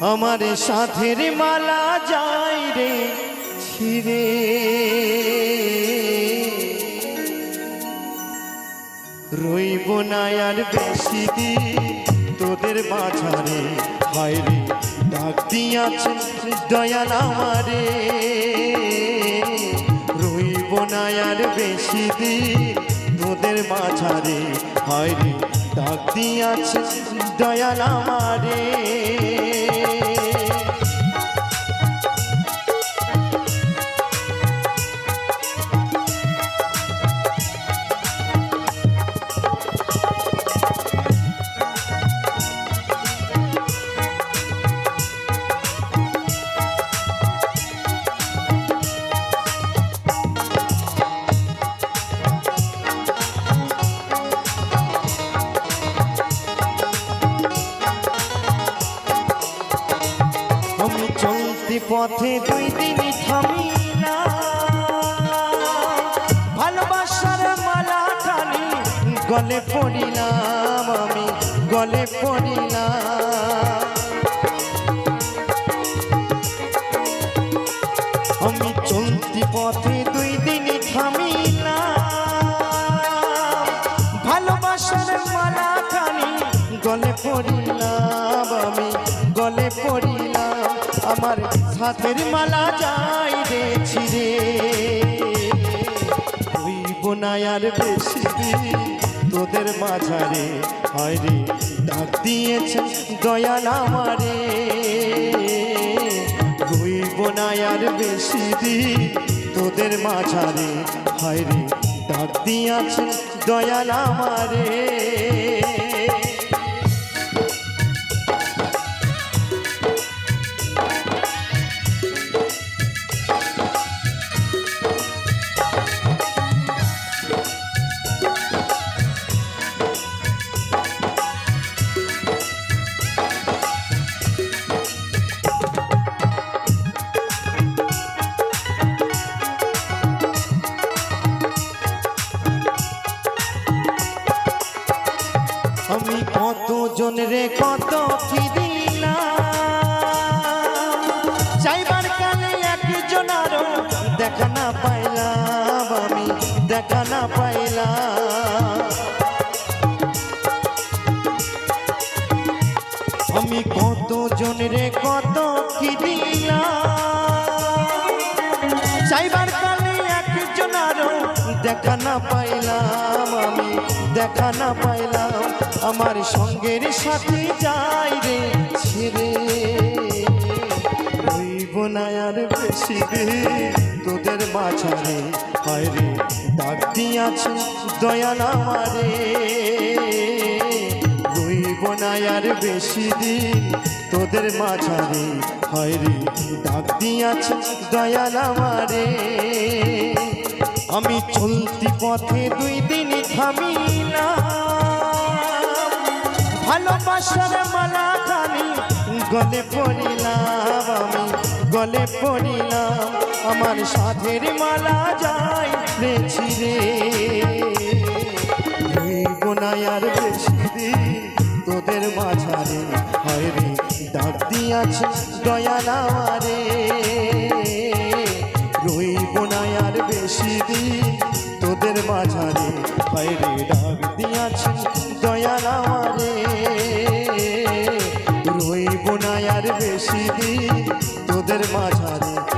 আমার সাথের মালা যাই রে ছিড়ে। রইব না আর বেশি দিন তোদের মাঝারে। বাইরে ডাক দিয়াছে দয়াল আমারে। রইব না আর বেশি দিন তোদের মাঝারে। বাইরে ডাক দিয়াছে দয়াল আমারে। পথে দুই দিন থামি না ভালোবাসার মালা টানি, গলে পড়িলাম আমি, গলে পড়িলাম। আমি চলতি পথে দুই দিন থামি সাথের মালা যাই রে। ছিড়ে হইব না বেশি তোদের মাঝারে। হয় রে, ডাক দিয়েছে দয়াল আমারে। হইব না আর বেশি তোদের মাঝারে। হয় রে, ডাক দিয়েছে দয়াল আমারে। আমি কত জনরে কত কি চাইবার কালে একজন আরও দেখা না পাইলাম, আমি দেখা না পাইলাম। আমি কত জনরে কত কি দিলাম চাইবার কালে একজন আরও দেখা না পাইলাম। দেখা না পাইলাম আমার সঙ্গের সাথে যাই রে, ছেড়ে। রইব না আর বেশি তোদের মাঝারে, হয় রে, ডাক দিয়াছে দয়াল আমারে। রইব না আর বেশি দিন তোদের মাঝারে, হয় রে, ডাক দিয়াছে দয়াল আমারে। আমি চলতি পথে দুই দিন থামি না ভালোবাসার মালা খানি গলে পড়িলাম আমি, গলে পড়িলাম। আমার সাথের মালা যাই রে। ছিড়ে রইব না আর বেশি দিন তোদের মাঝারে হয় রে। ডাক দিয়াছে দয়াল আমারে তোদের মাঝারে বাইরে ডাক দিয়াছি দয়াল আমারে রইব না আর বেশি দিন তোদের মাঝারে।